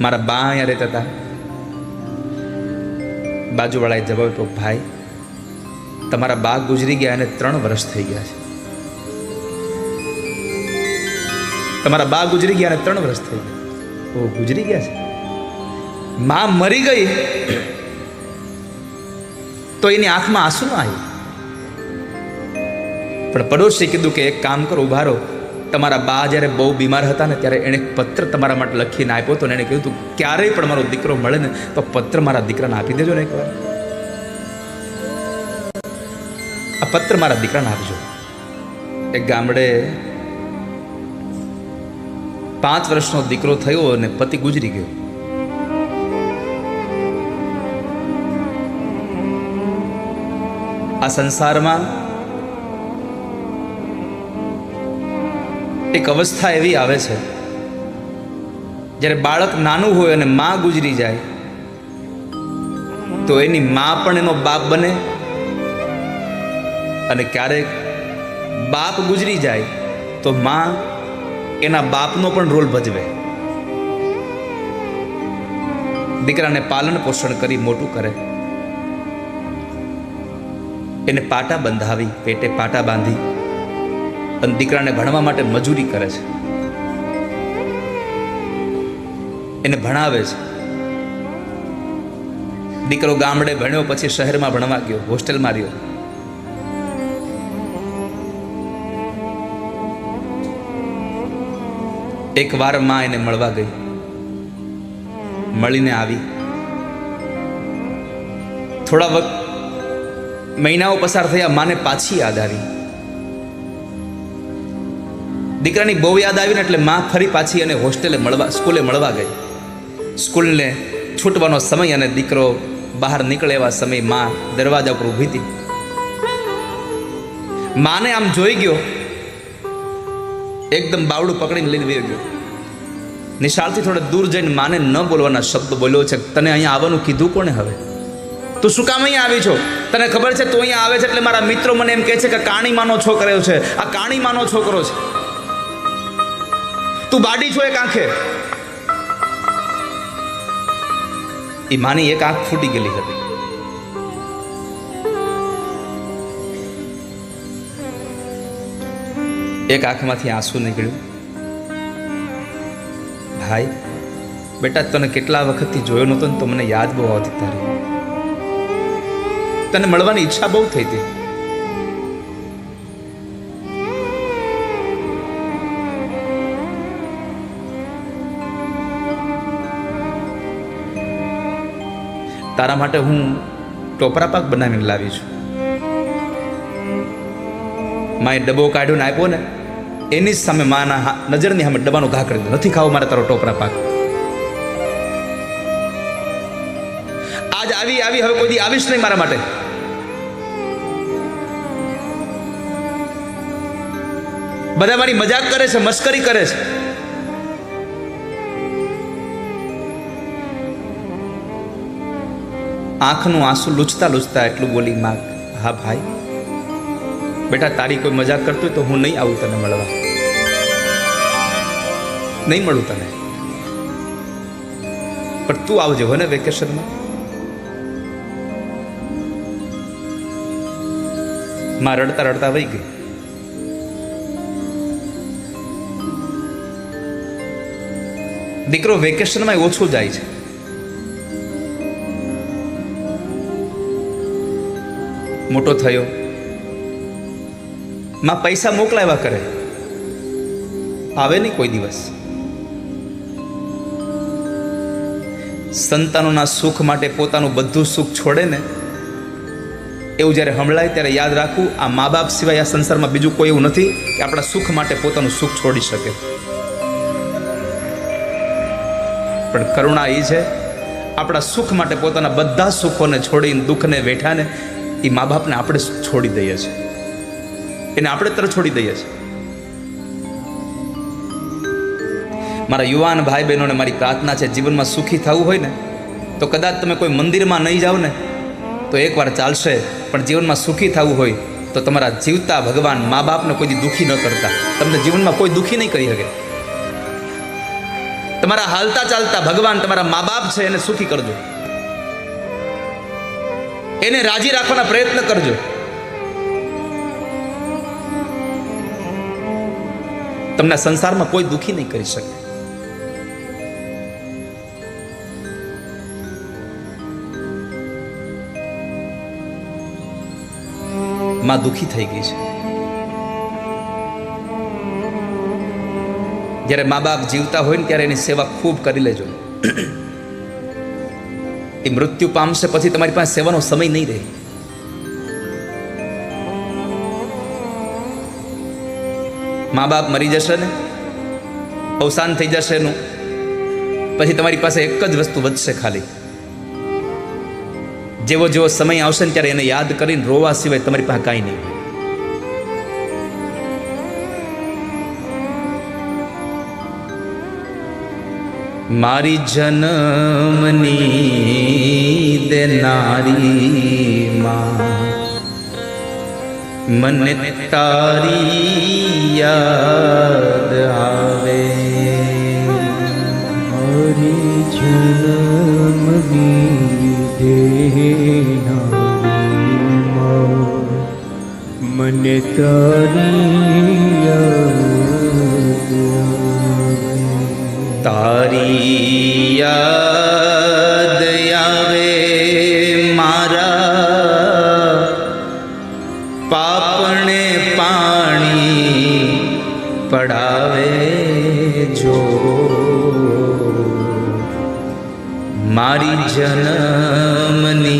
મારા બા અહીંયા રહેતા હતા. બાજુવાળાએ જવાબ આપ્યો, ભાઈ, તમારા બા ગુજરી ગયા અને ત્રણ વર્ષ થઈ ગયા છે. તમારા બા ગુજરી ગયા અને ત્રણ વર્ષ થઈ ગયા. ઓ, ગુજરી ગયા છે? મા મરી ગઈ? તો એની આંખમાં આંસુ ન આવ્યું? પણ પડોશી કીધું કે, એક કામ કરો, ઊભા રહો. તમારા બા જ્યારે બહુ બીમાર હતા ને ત્યારે એણે પત્ર તમારા માટે લખીને આપ્યો હતો ને એણે કહ્યું હતું ક્યારેય પણ મારો દીકરો મળે ને તો પત્ર મારા દીકરાને આપી દેજો ને એકવાર. આ પત્ર મારા દીકરાને આપજો. એક ગામડે પાંચ વર્ષનો દીકરો થયો અને પતિ ગુજરી ગયો. આ સંસારમાં એક અવસ્થા એવી આવે છે, જ્યારે બાળક નાનું હોય અને માં ગુજરી જાય, તો એની માં પણ એનો બાપ બને અને ક્યારેક બાપ ગુજરી જાય, તો માં એના બાપનો પણ રોલ ભજવે. દીકરાને પાલન પોષણ કરી મોટું કરે. એને પાટા બંધાવી, પેટે પાટા બાંધી. અને દીકરાને ભણવા માટે મજૂરી કરે છે. એને ભણાવે છે. દીકરો ગામડે ભણ્યો, પછી શહેરમાં ભણવા ગયો, હોસ્ટેલમાં રહ્યો. એક વારમાં એને મળવા ગઈ. મળીને આવી. થોડા વખત મહિનાઓ પસાર થયા, માને પાછી યાદ આવી. દીકરાની બહુ યાદ આવીને એટલે માં ફરી પાછી અને હોસ્ટેલે મળવા, સ્કૂલે મળવા ગઈ. સ્કૂલને છૂટવાનો સમય અને દીકરો બહાર નીકળે એવા સમયમાં દરવાજા ઉપર ઊભી હતી. માને આમ જોઈ ગયો. એકદમ બાવડું પકડીને લઈને વહી ગયો. નિશાળથી થોડે દૂર જઈને માને ન બોલવાના શબ્દ બોલ્યો છે તને અહીંયા આવવાનું કીધું કોને હવે? તું શું કામ અહીંયા આવી છો? તને ખબર છે તું અહીંયા આવે છે એટલે મારા મિત્રો મને એમ કહે છે કે કાણીમાનો છોકરો છે. આ કાણીમાનો છોકરો છે. તું બાડી છો એક આંખે? એ માની એક આંખ ફૂટી ગયેલી હતી. એક આંખમાંથી આંસુ નીકળ્યું. ભાઈ, બેટા, તને કેટલા વખતથી જોયો નહોતો ને તો મને યાદ બહુ આવતી તારી. તને મળવાની ઈચ્છા બહુ થઈ હતી. તારા માટે હું ટોપરા પાક બનાવીને લાવી છું. માએ ડબ્બો કાઢ્યો ને આપ્યો ને, એની સામે માના નજરની સામે ડબ્બાનો ઘા કરી દીધો. નથી ખાવો મારે તારો ટોપરા પાક. આજ આવી આવી, હવે કોઈ દી આવીશ નહીં મારા માટે. બધા મારી મજાક કરે છે, મસ્કરી કરે છે. આંખનું આંસુ લૂછતા લૂછતા એટલું બોલી માં, હા ભાઈ, બેટા તારી કોઈ મજાક કરતો તો હું નહીં આવું તને મળવા. નહીં મળું તને. પણ તું આવજે હો ને વેકેશનમાં. માં રડતા રડતા વહી ગઈ. દીકરો વેકેશનમાં ઓછો જાય છે. મોટો થયો. માં પૈસા મોકલાવ્યા કરે. આવે નહીં કોઈ દિવસ. સંતાનોના સુખ માટે પોતાનું બધું સુખ છોડે ને, એવું જ્યારે હમળાય ત્યારે યાદ રાખવું, આ મા બાપ સિવાય આ સંસારમાં બીજું કોઈ એવું નથી કે આપણા સુખ માટે પોતાનું સુખ છોડી શકે. પણ કરુણા એ છે, આપણા સુખ માટે પોતાના બધા સુખોને છોડીને દુઃખને વેઠાને એ મા બાપને આપણે છોડી દઈએ છીએ. એને આપણે તરફ છોડી દઈએ છીએ. મારા યુવાન ભાઈ બહેનોને મારી પ્રાર્થના છે, જીવનમાં સુખી થવું હોય ને, તો કદાચ તમે કોઈ મંદિરમાં નહીં જાઓ ને, તો એકવાર ચાલશે. પણ જીવનમાં સુખી થવું હોય, તો તમારા જીવતા ભગવાન મા બાપને કોઈ દુઃખી ન કરતા. તમને જીવનમાં કોઈ દુઃખી નહીં કરી શકે. તમારા હાલતા ચાલતા ભગવાન તમારા મા બાપ છે, એને સુખી કરજો. એને રાજી રાખવાના પ્રયત્ન કરજો. તમને સંસારમાં કોઈ દુખી નહીં કરી શકે. માં દુખી થઈ ગઈ છે. જ્યારે મા બાપ જીવતા હોય ને ત્યારે એની સેવા ખૂબ કરી લેજો. એ મૃત્યુ પામશે પછી તમારી પાસે સેવાનો સમય નહીં રહે. મા બાપ મરી જશે ને? અવસાન થઈ જશે એનું. પછી તમારી પાસે એક જ વસ્તુ વધશે ખાલી. જેવો જેવો સમય આવશે ને ત્યારે એને યાદ કરીને રોવા સિવાય તમારી પાસે કાંઈ નહીં. મારી જન્મની દેનારી માં. મને તારી યાદ આવે. મારી જન્મની દેનારી મને તારી યાદ આવે. તારી યાદ મારા પાપણે પાણી પડાવે જો. મારી જન્મની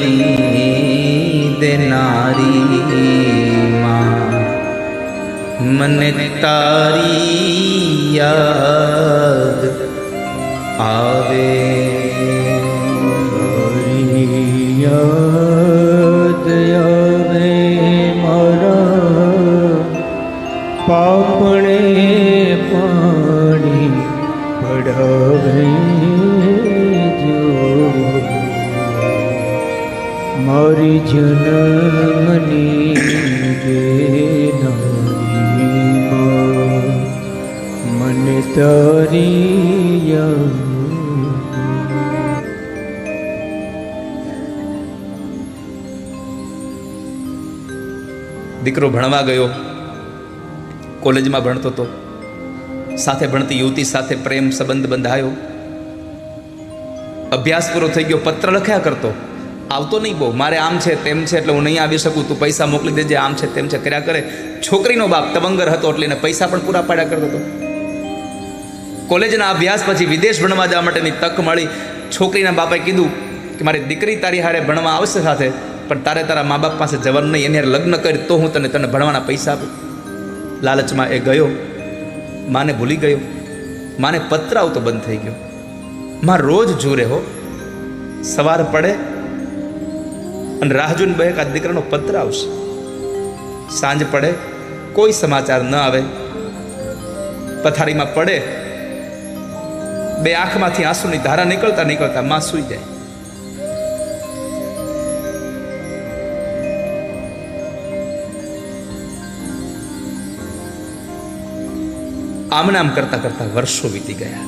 દેનારી મને તારી યાદ આવે. યાદ પાપણે પાણી પડાવે જો. મારી જન્મની દીકરો ભણવા ગયો. કોલેજમાં ભણતો હતો સાથે ભણતી યુવતી સાથે પ્રેમ સંબંધ બંધાયો. અભ્યાસ પૂરો થઈ ગયો, પત્ર લખ્યા કરતો. આવતો નહીં બહુ. મારે આમ છે, તેમ છે, એટલે હું નહીં આવી શકું. તું પૈસા મોકલી દેજે, આમ છે, તેમ છે, કર્યા કરે. છોકરીનો બાપ તવંગર હતો એટલે એને પૈસા પણ પૂરા પાડ્યા કરતો હતો. કોલેજના અભ્યાસ પછી વિદેશ ભણવા જવા માટેની તક મળી. છોકરીના બાપાએ કીધું કે મારી દીકરી તારી હારે ભણવા આવશે સાથે, પણ તારે તારા મા બાપ પાસે જવાનું નહીં. એની લગ્ન કરી, તો હું તને તને ભણવાના પૈસા આપું. લાલચમાં એ ગયો. માને ભૂલી ગયો. માને પત્ર આવતો બંધ થઈ ગયો. માં, રોજ જુરે હો. સવાર પડે અને રાહ જોઈને બે આ દીકરાનો પત્ર આવશે. સાંજ પડે, કોઈ સમાચાર ન આવે. પથારીમાં પડે બે આંખમાંથી આંસુની ધારા નીકળતા નીકળતા માં સૂઈ જાય. આમ નામ કરતા કરતા વર્ષો વીતી ગયા.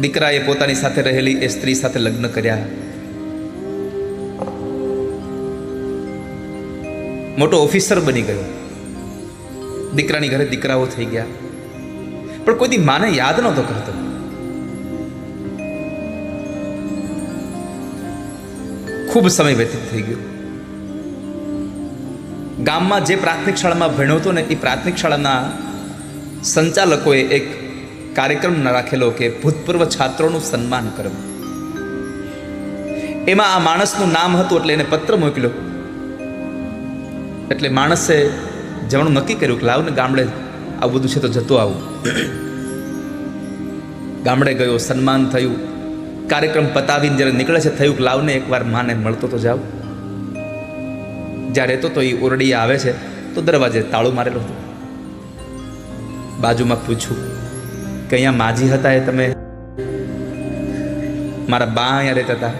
દીકરાએ પોતાની સાથે રહેલી એ સ્ત્રી સાથે લગ્ન કર્યા. મોટો ઓફિસર બની ગયો. દીકરાની ઘરે દીકરાઓ થઈ ગયા. પણ કોઈ દી માને યાદ નહોતો કરતો. ખૂબ સમય વ્યતીત થઈ ગયો. ગામમાં જે પ્રાથમિક શાળામાં ભણ્યો હતો ને, એ પ્રાથમિક શાળાના સંચાલકોએ એક કાર્યક્રમ રાખેલો કે ભૂતપૂર્વ છાત્રોનું સન્માન કરવું. એમાં આ માણસનું નામ હતું એટલે એને પત્ર મોકલ્યો. એટલે માણસે જવાનું નક્કી કર્યું કે લાવને ગામડે આવું બધું છે તો જતો આવું. ગામડે ગયો, સન્માન થયું. કાર્યક્રમ પતાવીને જ્યારે નીકળે છે, થયું કે લાવને એકવાર માને મળતો તો જાવ જ્યારે રહેતો તો એ ઓરડી આવે છે, તો દરવાજે તાળું મારેલું હતું. બાજુમાં પૂછ્યું કે અહીંયા માજી હતા એ તમે? મારા બા અહીંયા રહેતા હતા.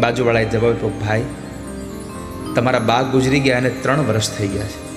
બાજુવાળાએ જવાબ આપ્યો, ભાઈ તમારા બા ગુજરી ગયા અને ત્રણ વર્ષ થઈ ગયા છે.